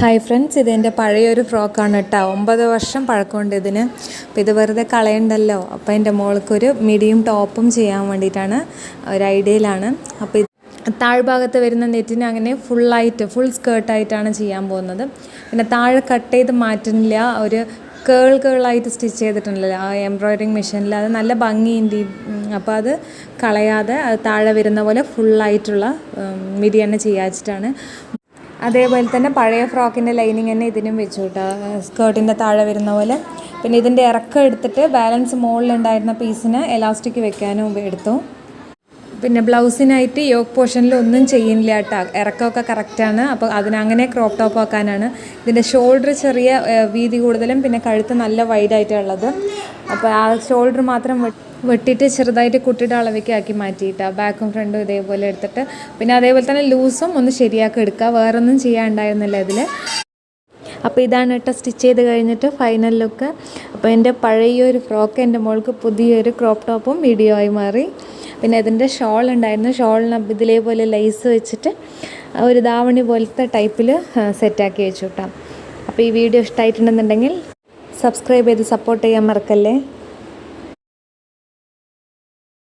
Hi friends ഇതെന്റെ പഴയൊരു ഫ്രോക്കാണ് കേട്ടോ. ഒമ്പത് വർഷം പഴക്കമുണ്ട് ഇതിന്. അപ്പോൾ ഇത് വെറുതെ കളയണ്ടല്ലോ. അപ്പോൾ എന്റെ മോൾക്കൊരു മിഡിയും ടോപ്പും ചെയ്യാൻ വേണ്ടിയിട്ടാണ് ഒരു ഐഡിയയിലാണ് അപ്പോൾ താഴ്ഭാഗത്ത് വരുന്ന നെറ്റിന് അങ്ങനെ ഫുള്ളായിട്ട് ഫുൾ സ്കേർട്ടായിട്ടാണ് ചെയ്യാൻ പോകുന്നത്. പിന്നെ താഴെ കട്ട് ചെയ്ത് മാറ്റുന്നില്ല. ഒരു കേൾ കേളായിട്ട് സ്റ്റിച്ച് ചെയ്തിട്ടുണ്ടല്ലോ. ആ എംബ്രോയ്ഡറിങ് മെഷീനിൽ അത് നല്ല ഭംഗിയുണ്ട് അപ്പോൾ അത് കളയാതെ അത് താഴെ വരുന്ന പോലെ ഫുള്ളായിട്ടുള്ള മിഡി തന്നെ ചെയ്യാച്ചിട്ടാണ്. അതേപോലെ തന്നെ പഴയ ഫ്രോക്കിന്റെ ലൈനിങ് തന്നെ ഇതിനും വെച്ചു കേട്ടോ സ്കേർട്ടിന്റെ താഴെ വരുന്ന പോലെ. പിന്നെ ഇതിന്റെ ഇറക്കം എടുത്തിട്ട് ബാലൻസ് മുകളിലുണ്ടായിരുന്ന പീസിന് എലാസ്റ്റിക് വെക്കാനും എടുത്തു. പിന്നെ ബ്ലൗസിനായിട്ട് യോക്ക് പോർഷനിൽ ഒന്നും ചെയ്യുന്നില്ല കേട്ടോ ഇറക്കമൊക്കെ കറക്റ്റാണ് അപ്പോൾ അതിനങ്ങനെ ക്രോപ്പ് ടോപ്പ് ആക്കാനാണ്. ഇതിന്റെ ഷോൾഡർ ചെറിയ വീതി കൂടുതലും പിന്നെ കഴുത്ത് നല്ല വൈഡായിട്ടുള്ളത് അപ്പോൾ ആ ഷോൾഡർ മാത്രം വെട്ടിയിട്ട് ചെറുതായിട്ട് കുട്ടിയുടെ അളവിലേക്ക് ആക്കി മാറ്റിയിട്ട് ബാക്കും ഫ്രണ്ടും ഇതേപോലെ എടുത്തിട്ട് പിന്നെ അതേപോലെ തന്നെ ലൂസും ഒന്ന് ശരിയാക്കി എടുക്കുക. വേറൊന്നും ചെയ്യാണ്ടായിരുന്നില്ല ഇതിൽ അപ്പോൾ ഇതാണ് കേട്ടോ സ്റ്റിച്ച് ചെയ്ത് കഴിഞ്ഞിട്ട് ഫൈനൽ ലുക്ക് അപ്പോൾ എന്റെ പഴയൊരു ഫ്രോക്ക് എന്റെ മോൾക്ക് പുതിയൊരു ക്രോപ്പ് ടോപ്പും വീഡിയോ ആയി മാറി. പിന്നെ ഇതിന്റെ ഷോൾ ഉണ്ടായിരുന്നു. ഷോളിന് ഇതിലേപോലെ ലൈസ് വെച്ചിട്ട് ഒരു ദാവണി പോലത്തെ ടൈപ്പിൽ സെറ്റാക്കി വെച്ചു കേട്ടോ. അപ്പോൾ ഈ വീഡിയോ ഇഷ്ടമായിട്ടുണ്ടെന്നുണ്ടെങ്കിൽ സബ്സ്ക്രൈബ് ചെയ്ത് സപ്പോർട്ട് ചെയ്യാൻ മറക്കല്ലേ?